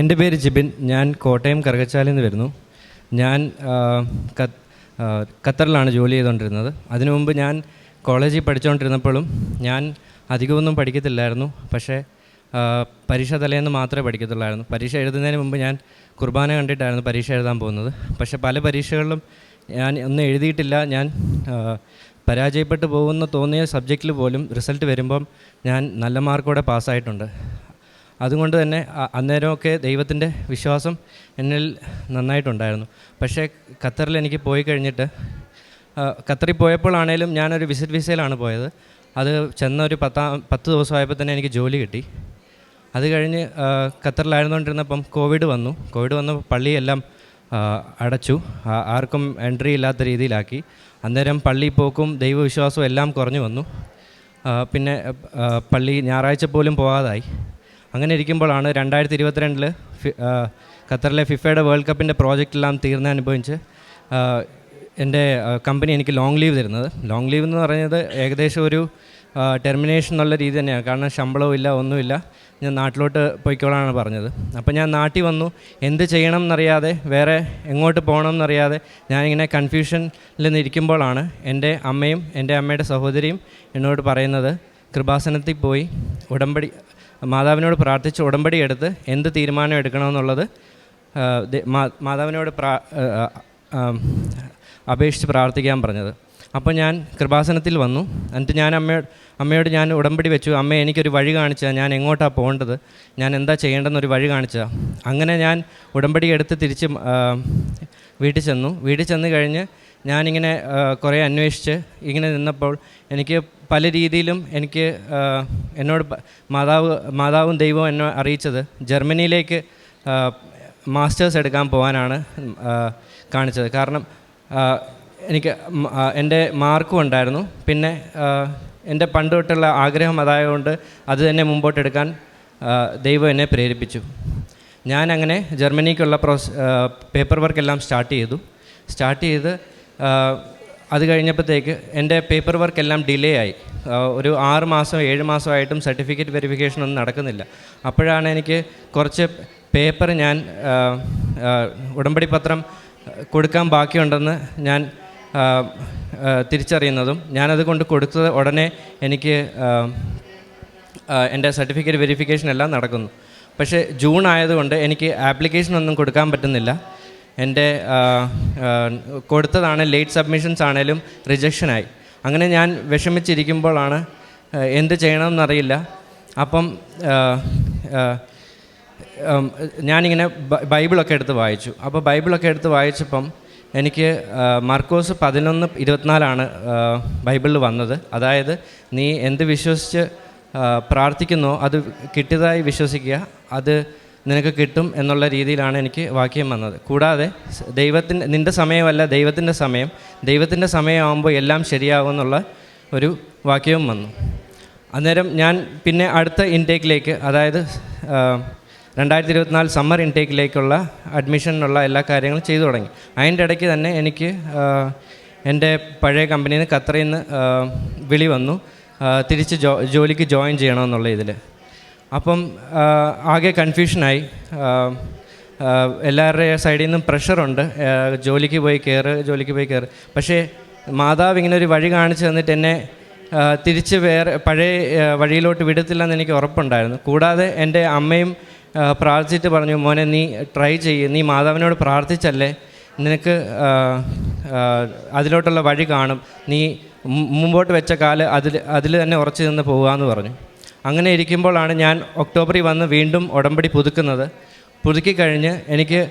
എന്റെ പേര് ജിബിൻ. ഞാൻ കോട്ടയം കറുകച്ചാലിൽ നിന്ന് വരുന്നു. ഞാൻ ഖത്തറിലാണ് ജോലി ചെയ്തുകൊണ്ടിരുന്നത്. അതിനു മുമ്പ് ഞാൻ കോളേജിൽ പഠിച്ചുകൊണ്ടിരുന്നപ്പോഴും ഞാൻ അധികമൊന്നും പഠിക്കത്തില്ലായിരുന്നു. പക്ഷേ പരീക്ഷ തലേന്ന് മാത്രമേ പഠിക്കത്തുള്ളായിരുന്നു. പരീക്ഷ എഴുതുന്നതിന് മുമ്പ് ഞാൻ കുർബാന കണ്ടിട്ടായിരുന്നു പരീക്ഷ എഴുതാൻ പോകുന്നത്. പക്ഷേ പല പരീക്ഷകളിലും ഞാൻ ഒന്നും എഴുതിയിട്ടില്ല. ഞാൻ പരാജയപ്പെട്ടു പോകുമെന്ന് തോന്നിയ സബ്ജക്റ്റിൽ പോലും റിസൾട്ട് വരുമ്പം ഞാൻ നല്ല മാർക്കോടെ പാസ്സായിട്ടുണ്ട്. അതുകൊണ്ട് തന്നെ അന്നേരമൊക്കെ ദൈവത്തിന്റെ വിശ്വാസം എന്നിൽ നന്നായിട്ടുണ്ടായിരുന്നു. പക്ഷേ ഖത്തറിൽ എനിക്ക് പോയി കഴിഞ്ഞിട്ട് ഖത്തറിൽ പോയപ്പോഴാണേലും ഞാനൊരു വിസിറ്റ് വിസയിലാണ് പോയത്. അത് ചെന്ന ഒരു പത്താം പത്ത് ദിവസമായപ്പോൾ തന്നെ എനിക്ക് ജോലി കിട്ടി. അത് കഴിഞ്ഞ് ഖത്തറിലായിരുന്നുകൊണ്ടിരുന്നപ്പം കോവിഡ് വന്നു. കോവിഡ് വന്നപ്പോൾ പള്ളിയെല്ലാം അടച്ചു. ആർക്കും എൻട്രി ഇല്ലാത്ത രീതിയിലാക്കി. അന്നേരം പള്ളി പോക്കും ദൈവവിശ്വാസവും എല്ലാം കുറഞ്ഞു വന്നു. പിന്നെ പള്ളി ഞായറാഴ്ച പോലും പോകാതായി അങ്ങനെ ഇരിക്കുമ്പോഴാണ് രണ്ടായിരത്തി ഇരുപത്തിരണ്ടിൽ ഖത്തറിലെ ഫിഫയുടെ വേൾഡ് കപ്പിന്റെ പ്രോജക്റ്റെല്ലാം തീർന്ന അനുഭവിച്ച് എന്റെ കമ്പനി എനിക്ക് ലോങ് ലീവ് തരുന്നത്. ലോങ് ലീവ് എന്ന് പറയുന്നത് ഏകദേശം ഒരു ടെർമിനേഷൻ എന്നുള്ള രീതി തന്നെയാണ്. കാരണം ശമ്പളവും ഇല്ല ഒന്നുമില്ല. ഞാൻ നാട്ടിലോട്ട് പോയിക്കോളാണ് പറഞ്ഞത്. അപ്പോൾ ഞാൻ നാട്ടിൽ വന്നു. എന്ത് ചെയ്യണം എന്നറിയാതെ വേറെ എങ്ങോട്ട് പോകണം എന്നറിയാതെ ഞാനിങ്ങനെ കൺഫ്യൂഷനിൽ നിന്നിരിക്കുമ്പോഴാണ് എന്റെ അമ്മയും എന്റെ അമ്മയുടെ സഹോദരിയും എന്നോട് പറയുന്നത് കൃപാസനത്തിൽ പോയി ഉടമ്പടി മാതാവിനോട് പ്രാർത്ഥിച്ച് ഉടമ്പടി എടുത്ത് എന്ത് തീരുമാനം എടുക്കണമെന്നുള്ളത് മാതാവിനോട് പ്രാ അപേക്ഷിച്ച് പ്രാർത്ഥിക്കാൻ പറഞ്ഞത്. അപ്പോൾ ഞാൻ കൃപാസനത്തിൽ വന്നു. എന്നിട്ട് ഞാൻ അമ്മയോട് അമ്മയോട് ഞാൻ ഉടമ്പടി വെച്ചു. അമ്മ എനിക്കൊരു വഴി കാണിച്ചാൽ ഞാൻ എങ്ങോട്ടാണ് പോകേണ്ടത്? ഞാൻ എന്താ ചെയ്യേണ്ടെന്നൊരു വഴി കാണിച്ചാൽ അങ്ങനെ ഞാൻ ഉടമ്പടി എടുത്ത് തിരിച്ച് വീട്ടിൽ ചെന്നു. വീട്ടിൽ ചെന്ന് കഴിഞ്ഞ് ഞാനിങ്ങനെ കുറേ അന്വേഷിച്ച് ഇങ്ങനെ നിന്നപ്പോൾ എനിക്ക് പല രീതിയിലും എനിക്ക് എന്നോട് മാതാവ് മാതാവും ദൈവവും എന്നെ അറിയിച്ചത് ജർമ്മനിയിലേക്ക് മാസ്റ്റേഴ്സ് എടുക്കാൻ പോകാനാണ് കാണിച്ചത്. കാരണം എനിക്ക് എന്റെ മാർക്കും ഉണ്ടായിരുന്നു. പിന്നെ എന്റെ പണ്ട് തൊട്ടുള്ള ആഗ്രഹം അതായതുകൊണ്ട് അത് തന്നെ മുമ്പോട്ടെടുക്കാൻ ദൈവം എന്നെ പ്രേരിപ്പിച്ചു. ഞാനങ്ങനെ ജർമ്മനിക്കുള്ള പ്രോസ് പേപ്പർ വർക്കെല്ലാം സ്റ്റാർട്ട് ചെയ്തു. സ്റ്റാർട്ട് ചെയ്ത് അത് കഴിഞ്ഞപ്പോഴത്തേക്ക് എന്റെ പേപ്പർ വർക്ക് എല്ലാം ഡിലേ ആയി. ഒരു ആറ് മാസം ഏഴ് മാസമായിട്ടും സർട്ടിഫിക്കറ്റ് വെരിഫിക്കേഷൻ ഒന്നും നടക്കുന്നില്ല. അപ്പോഴാണ് എനിക്ക് കുറച്ച് പേപ്പർ ഞാൻ ഉടമ്പടി പത്രം കൊടുക്കാൻ ബാക്കിയുണ്ടെന്ന് ഞാൻ തിരിച്ചറിയുന്നതും ഞാനത് കൊണ്ട് കൊടുത്തത് ഉടനെ എനിക്ക് എന്റെ സർട്ടിഫിക്കറ്റ് വെരിഫിക്കേഷൻ എല്ലാം നടക്കുന്നു. പക്ഷേ ജൂൺ ആയതുകൊണ്ട് എനിക്ക് ആപ്ലിക്കേഷൻ ഒന്നും കൊടുക്കാൻ പറ്റുന്നില്ല. എന്റെ കൊടുത്തതാണ് ലേറ്റ് സബ്മിഷൻസ് ആണേലും റിജക്ഷനായി അങ്ങനെ ഞാൻ വിഷമിച്ചിരിക്കുമ്പോഴാണ് എന്ത് ചെയ്യണമെന്നറിയില്ല. അപ്പം ഞാനിങ്ങനെ ബൈബിളൊക്കെ എടുത്ത് വായിച്ചു. അപ്പോൾ ബൈബിളൊക്കെ എടുത്ത് വായിച്ചപ്പം എനിക്ക് മർക്കോസ് പതിനൊന്ന് ഇരുപത്തിനാലാണ് ബൈബിളിൽ വന്നത്. അതായത് നീ എന്ത് വിശ്വസിച്ച് പ്രാർത്ഥിക്കുന്നോ അത് കിട്ടിയതായി വിശ്വസിക്കുക. അത് നിനക്ക് കിട്ടും എന്നുള്ള രീതിയിലാണ് എനിക്ക് വാക്യം വന്നത്. കൂടാതെ ദൈവത്തിന്റെ നിന്റെ സമയമല്ല ദൈവത്തിന്റെ സമയം. ദൈവത്തിന്റെ സമയമാകുമ്പോൾ എല്ലാം ശരിയാകുമെന്നുള്ള ഒരു വാക്യവും വന്നു. അന്നേരം ഞാൻ പിന്നെ അടുത്ത ഇൻടേക്കിലേക്ക് അതായത് രണ്ടായിരത്തി ഇരുപത്തിനാല് സമ്മർ ഇൻടേക്കിലേക്കുള്ള അഡ്മിഷനുള്ള എല്ലാ കാര്യങ്ങളും ചെയ്തു തുടങ്ങി. അതിന്റെ ഇടയ്ക്ക് തന്നെ എനിക്ക് എന്റെ പഴയ കമ്പനിയിൽ നിന്ന് ഖത്തറിൽ നിന്ന് വിളി വന്നു. തിരിച്ച് ജോ ജോലിക്ക് ജോയിൻ ചെയ്യണമെന്നുള്ള ഇതിൽ അപ്പം ആകെ കൺഫ്യൂഷനായി എല്ലാവരുടെയും സൈഡിൽ നിന്നും പ്രഷറുണ്ട് ജോലിക്ക് പോയി കയറ് ജോലിക്ക് പോയി കയറ് പക്ഷേ മാതാവ് ഇങ്ങനെ ഒരു വഴി കാണിച്ചു തന്നിട്ട് എന്നെ തിരിച്ച് വേറെ പഴയ വഴിയിലോട്ട് വിടത്തില്ലെന്ന് എനിക്ക് ഉറപ്പുണ്ടായിരുന്നു. കൂടാതെ എന്റെ അമ്മയും പ്രാർത്ഥിച്ചിട്ട് പറഞ്ഞു മോനെ നീ ട്രൈ ചെയ്യ്. നീ മാതാവിനോട് പ്രാർത്ഥിച്ചല്ലേ? നിനക്ക് അതിലോട്ടുള്ള വഴി കാണും. നീ മുമ്പോട്ട് വെച്ച കാൽ അതിൽ അതിൽ തന്നെ ഉറച്ചു നിന്ന് പോകാമെന്ന് പറഞ്ഞു. അങ്ങനെ ഇരിക്കുമ്പോഴാണ് ഞാൻ ഒക്ടോബറിൽ വന്ന് വീണ്ടും ഉടമ്പടി പുതുക്കുന്നത്. പുതുക്കി കഴിഞ്ഞ് എനിക്ക്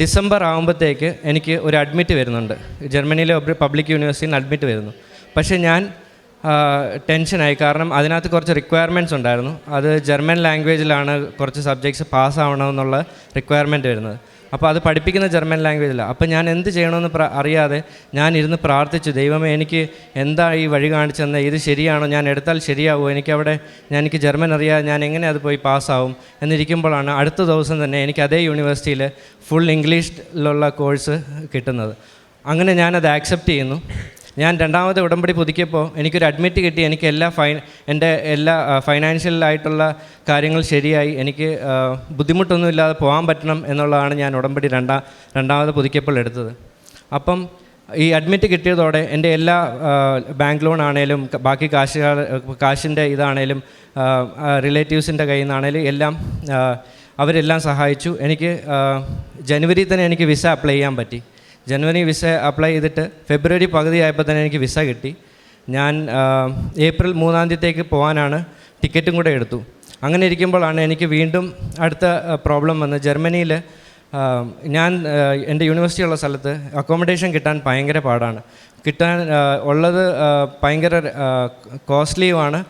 ഡിസംബർ ആകുമ്പോഴത്തേക്ക് എനിക്ക് ഒരു അഡ്മിറ്റ് വരുന്നുണ്ട്. ജർമ്മനിയിലെ ഒരു പബ്ലിക് യൂണിവേഴ്സിറ്റിയിൽ നിന്ന് അഡ്മിറ്റ് വരുന്നു. പക്ഷേ ഞാൻ ടെൻഷനായി. കാരണം അതിനകത്ത് കുറച്ച് റിക്വയർമെന്റ്സ് ഉണ്ടായിരുന്നു. അത് ജർമ്മൻ ലാംഗ്വേജിലാണ് കുറച്ച് സബ്ജക്ട്സ് പാസ്സാവണമെന്നുള്ള റിക്വയർമെന്റ് വരുന്നത്. അപ്പോൾ അത് പഠിപ്പിക്കുന്ന ജർമ്മൻ ലാംഗ്വേജിലാണ് അപ്പോൾ ഞാൻ എന്ത് ചെയ്യണമെന്ന് അറിയാതെ ഞാൻ ഇരുന്ന് പ്രാർത്ഥിച്ചു ദൈവമേ എനിക്ക് എന്താ ഈ വഴി കാണിച്ചെന്ന് ഇത് ശരിയാണോ? ഞാൻ എടുത്താൽ ശരിയാവുമോ എനിക്കവിടെ ഞാൻ എനിക്ക് ജർമ്മൻ അറിയാതെ ഞാൻ എങ്ങനെ അത് പോയി പാസ്സാവും എന്നിരിക്കുമ്പോഴാണ് അടുത്ത ദിവസം തന്നെ എനിക്ക് അതേ യൂണിവേഴ്സിറ്റിയിൽ ഫുൾ ഇംഗ്ലീഷിലുള്ള കോഴ്സ് കിട്ടുന്നത്. അങ്ങനെ ഞാനത് ആക്സെപ്റ്റ് ചെയ്യുന്നു. ഞാൻ രണ്ടാമത് ഉടമ്പടി പുതുക്കിയപ്പോൾ എനിക്കൊരു അഡ്മിറ്റ് കിട്ടി. എനിക്ക് എല്ലാ ഫൈൻ എന്റെ എല്ലാ ഫൈനാൻഷ്യലായിട്ടുള്ള കാര്യങ്ങൾ ശരിയായി. എനിക്ക് ബുദ്ധിമുട്ടൊന്നുമില്ലാതെ പോകാൻ പറ്റണം എന്നുള്ളതാണ് ഞാൻ ഉടമ്പടി രണ്ടാം രണ്ടാമത് പുതുക്കിയപ്പോൾ എടുത്തത്. അപ്പം ഈ അഡ്മിറ്റ് കിട്ടിയതോടെ എന്റെ എല്ലാ ബാങ്ക് ലോൺ ആണേലും ബാക്കി കാശ് കാശിന്റെ ഇതാണേലും റിലേറ്റീവ്സിന്റെ കയ്യിൽ നിന്നാണേലും എല്ലാം അവരെല്ലാം സഹായിച്ചു. എനിക്ക് ജനുവരി തന്നെ എനിക്ക് വിസ അപ്ലൈ ചെയ്യാൻ പറ്റി. ജനുവരി വിസ അപ്ലൈ ചെയ്തിട്ട് ഫെബ്രുവരി പകുതി ആയപ്പോൾ തന്നെ എനിക്ക് വിസ കിട്ടി. ഞാൻ ഏപ്രിൽ മൂന്നാം തീയതിക്ക് പോകാനാണ് ടിക്കറ്റും കൂടെ എടുത്തു. അങ്ങനെ ഇരിക്കുമ്പോഴാണ് എനിക്ക് വീണ്ടും അടുത്ത പ്രോബ്ലം വന്ന് ജർമ്മനിയിൽ ഞാൻ എന്റെ യൂണിവേഴ്സിറ്റി ഉള്ള സ്ഥലത്ത് അക്കോമഡേഷൻ കിട്ടാൻ ഭയങ്കര പാടാണ്. കിട്ടാൻ ഉള്ളത് ഭയങ്കര കോസ്റ്റ്ലിയുമാണ്.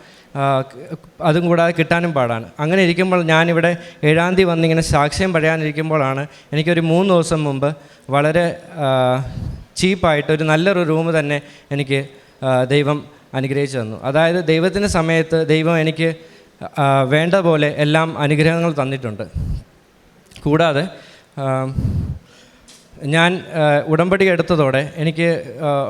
അതും കൂടാതെ കിട്ടാനും പാടാണ്. അങ്ങനെ ഇരിക്കുമ്പോൾ ഞാനിവിടെ ഏഴാം തീയതി വന്നിങ്ങനെ സാക്ഷ്യം പറയാനിരിക്കുമ്പോഴാണ് എനിക്കൊരു മൂന്ന് ദിവസം മുമ്പ് വളരെ ചീപ്പായിട്ട് ഒരു നല്ലൊരു റൂം തന്നെ എനിക്ക് ദൈവം അനുഗ്രഹിച്ചു തന്നു. അതായത് ദൈവത്തിന്റെ സമയത്ത് ദൈവം എനിക്ക് വേണ്ട പോലെ എല്ലാം അനുഗ്രഹങ്ങൾ തന്നിട്ടുണ്ട്. കൂടാതെ ഞാൻ ഉടമ്പടി എടുത്തതോടെ എനിക്ക്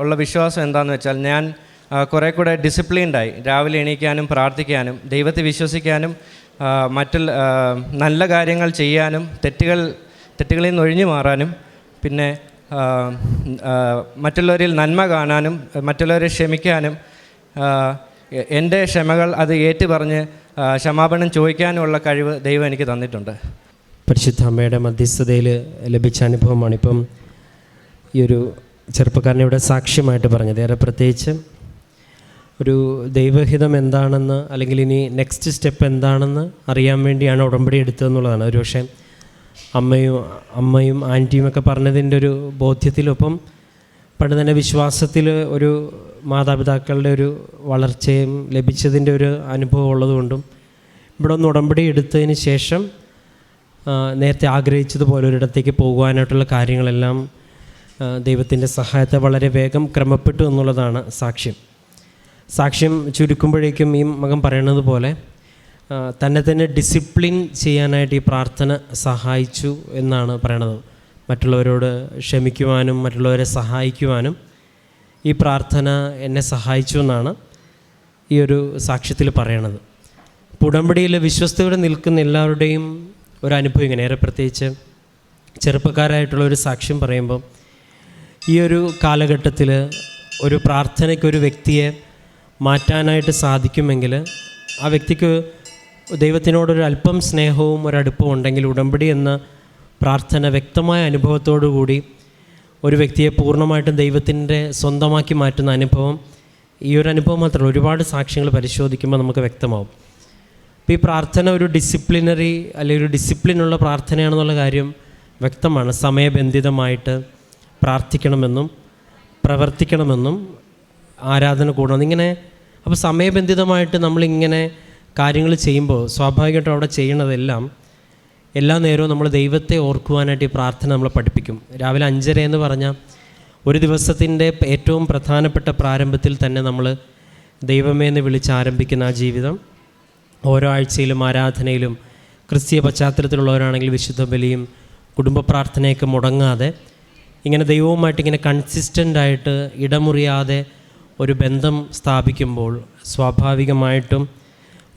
ഉള്ള വിശ്വാസം എന്താണെന്ന് വെച്ചാൽ ഞാൻ കുറേ കൂടെ ഡിസിപ്ലിൻഡായി രാവിലെ എണീക്കാനും പ്രാർത്ഥിക്കാനും ദൈവത്തെ വിശ്വസിക്കാനും മറ്റുള്ള നല്ല കാര്യങ്ങൾ ചെയ്യാനും തെറ്റുകൾ തെറ്റുകളിൽ നിന്ന് ഒഴിഞ്ഞു മാറാനും പിന്നെ മറ്റുള്ളവരിൽ നന്മ കാണാനും മറ്റുള്ളവരെ ക്ഷമിക്കാനും എന്റെ ക്ഷമകൾ അത് ഏറ്റു പറഞ്ഞ് ക്ഷമാപണം ചോദിക്കാനുള്ള കഴിവ് ദൈവം എനിക്ക് തന്നിട്ടുണ്ട്. പരിശുദ്ധ അമ്മയുടെ മധ്യസ്ഥതയിൽ ലഭിച്ച അനുഭവമാണ് ഇപ്പം ഈ ഒരു ചെറുപ്പക്കാരനെ ഇവിടെ സാക്ഷ്യമായിട്ട് പറഞ്ഞത്. ഏറെ പ്രത്യേകിച്ച് ഒരു ദൈവഹിതം എന്താണെന്ന് അല്ലെങ്കിൽ ഇനി നെക്സ്റ്റ് സ്റ്റെപ്പ് എന്താണെന്ന് അറിയാൻ വേണ്ടിയാണ് ഉടമ്പടി എടുത്തതെന്നുള്ളതാണ് ഒരു പക്ഷേ അമ്മയും അമ്മയും ആന്റിയും ഒക്കെ പറഞ്ഞതിന്റെ ഒരു ബോധ്യത്തിലൊപ്പം പണ്ട് തന്നെ വിശ്വാസത്തിൽ ഒരു മാതാപിതാക്കളുടെ ഒരു വളർച്ചയും ലഭിച്ചതിന്റെ ഒരു അനുഭവം ഉള്ളതുകൊണ്ടും ഇവിടെ ഒന്ന് ഉടമ്പടി എടുത്തതിന് ശേഷം നേരത്തെ ആഗ്രഹിച്ചതുപോലെ ഒരിടത്തേക്ക് പോകുവാനായിട്ടുള്ള കാര്യങ്ങളെല്ലാം ദൈവത്തിന്റെ സഹായത്തെ വളരെ വേഗം ക്രമപ്പെട്ടു എന്നുള്ളതാണ് സാക്ഷ്യം. സാക്ഷ്യം ചുരുക്കുമ്പോഴേക്കും ഈ മകൻ പറയണത് പോലെ തന്നെ തന്നെ ഡിസിപ്ലിൻ ചെയ്യാനായിട്ട് ഈ പ്രാർത്ഥന സഹായിച്ചു എന്നാണ് പറയണത്. മറ്റുള്ളവരോട് ക്ഷമിക്കുവാനും മറ്റുള്ളവരെ സഹായിക്കുവാനും ഈ പ്രാർത്ഥന എന്നെ സഹായിച്ചു എന്നാണ് ഈ ഒരു സാക്ഷ്യത്തിൽ പറയണത്. പുടമ്പടിയിലെ വിശ്വസ്തയോടെ നിൽക്കുന്ന എല്ലാവരുടെയും ഒരു അനുഭവം ഇങ്ങനെ. ഏറെ പ്രത്യേകിച്ച് ചെറുപ്പക്കാരായിട്ടുള്ള ഒരു സാക്ഷ്യം പറയുമ്പോൾ ഈ ഒരു കാലഘട്ടത്തിൽ ഒരു പ്രാർത്ഥനയ്ക്ക് ഒരു വ്യക്തിയെ മാറ്റാനായിട്ട് സാധിക്കുമെങ്കിൽ ആ വ്യക്തിക്ക് ദൈവത്തിനോടൊരു അല്പം സ്നേഹവും ഒരടുപ്പവും ഉണ്ടെങ്കിൽ ഉടമ്പടി എന്ന പ്രാർത്ഥന വ്യക്തമായ അനുഭവത്തോടു കൂടി ഒരു വ്യക്തിയെ പൂർണമായിട്ടും ദൈവത്തിന്റെ സ്വന്തമാക്കി മാറ്റുന്ന അനുഭവം ഈ ഒരു അനുഭവം മാത്രമല്ല ഒരുപാട് സാക്ഷ്യങ്ങൾ പരിശോധിക്കുമ്പോൾ നമുക്ക് വ്യക്തമാവും. അപ്പോൾ ഈ പ്രാർത്ഥന ഒരു ഡിസിപ്ലിനറി അല്ലെങ്കിൽ ഒരു ഡിസിപ്ലിനുള്ള പ്രാർത്ഥനയാണെന്നുള്ള കാര്യം വ്യക്തമാണ്. സമയബന്ധിതമായിട്ട് പ്രാർത്ഥിക്കണമെന്നും പ്രവർത്തിക്കണമെന്നും ആരാധന കൂടണം. ഇങ്ങനെ അപ്പോൾ സമയബന്ധിതമായിട്ട് നമ്മളിങ്ങനെ കാര്യങ്ങൾ ചെയ്യുമ്പോൾ സ്വാഭാവികമായിട്ടും അവിടെ ചെയ്യണതെല്ലാം എല്ലാ നേരവും നമ്മൾ ദൈവത്തെ ഓർക്കുവാനായിട്ട് ഈ പ്രാർത്ഥന നമ്മളെ പഠിപ്പിക്കും. രാവിലെ അഞ്ചര എന്ന് പറഞ്ഞാൽ ഒരു ദിവസത്തിന്റെ ഏറ്റവും പ്രധാനപ്പെട്ട പ്രാരംഭത്തിൽ തന്നെ നമ്മൾ ദൈവമേ എന്ന് വിളിച്ച് ആരംഭിക്കുന്ന ആ ജീവിതം. ഓരോ ആഴ്ചയിലും ആരാധനയിലും ക്രിസ്തീയ പശ്ചാത്തലത്തിലുള്ളവരാണെങ്കിൽ വിശുദ്ധ ബലിയും കുടുംബ പ്രാർത്ഥനയൊക്കെ മുടങ്ങാതെ ഇങ്ങനെ ദൈവവുമായിട്ട് ഇങ്ങനെ കൺസിസ്റ്റന്റായിട്ട് ഇടമുറിയാതെ ഒരു ബന്ധം സ്ഥാപിക്കുമ്പോൾ സ്വാഭാവികമായിട്ടും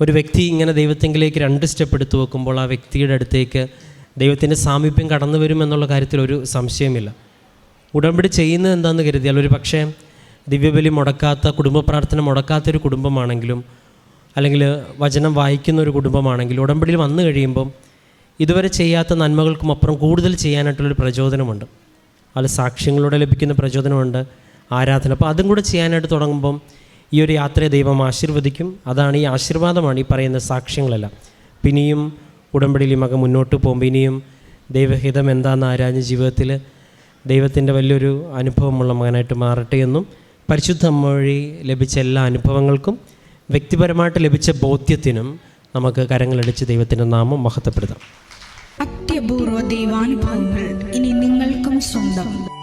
ഒരു വ്യക്തി ഇങ്ങനെ ദൈവത്തെങ്കിലേക്ക് രണ്ട് സ്റ്റെപ്പ് എടുത്തു വെക്കുമ്പോൾ ആ വ്യക്തിയുടെ അടുത്തേക്ക് ദൈവത്തിന്റെ സാമീപ്യം കടന്നു വരുമെന്നുള്ള കാര്യത്തിൽ ഒരു സംശയമില്ല. ഉടമ്പടി ചെയ്യുന്നത് എന്താണെന്ന് കരുതിയാൽ ഒരു പക്ഷേ ദിവ്യബലി മുടക്കാത്ത കുടുംബ പ്രാർത്ഥന മുടക്കാത്തൊരു കുടുംബമാണെങ്കിലും അല്ലെങ്കിൽ വചനം വായിക്കുന്ന ഒരു കുടുംബമാണെങ്കിലും ഉടമ്പടിയിൽ വന്നു കഴിയുമ്പം ഇതുവരെ ചെയ്യാത്ത നന്മകൾക്കും അപ്പുറം കൂടുതൽ ചെയ്യാനായിട്ടുള്ളൊരു പ്രചോദനമുണ്ട്. അതിൽ സാക്ഷ്യങ്ങളിലൂടെ ലഭിക്കുന്ന പ്രചോദനമുണ്ട്. ആരാധന. അപ്പോൾ അതും കൂടെ ചെയ്യാനായിട്ട് തുടങ്ങുമ്പം ഈ ഒരു യാത്രയെ ദൈവം ആശീർവദിക്കും. അതാണ് ഈ ആശീർവാദമാണ് ഈ പറയുന്ന സാക്ഷ്യങ്ങളെല്ലാം. പിന്നെയും ഉടമ്പടിയിൽ മകൻ മുന്നോട്ട് പോകുമ്പോൾ ഇനിയും ദൈവഹിതം എന്താണെന്ന് ആരാഞ്ഞ ജീവിതത്തിൽ ദൈവത്തിന്റെ വലിയൊരു അനുഭവമുള്ള മകനായിട്ട് മാറട്ടെ എന്നും പരിശുദ്ധ അമ്മ വഴി ലഭിച്ച എല്ലാ അനുഭവങ്ങൾക്കും വ്യക്തിപരമായിട്ട് ലഭിച്ച ബോധ്യത്തിനും നമുക്ക് കരങ്ങളടിച്ച് ദൈവത്തിന്റെ നാമം മഹത്വപ്പെടുത്താം. അത്യപൂർവ ദൈവാനുഭവങ്ങൾ ഇനി നിങ്ങൾക്കും സ്വന്തം.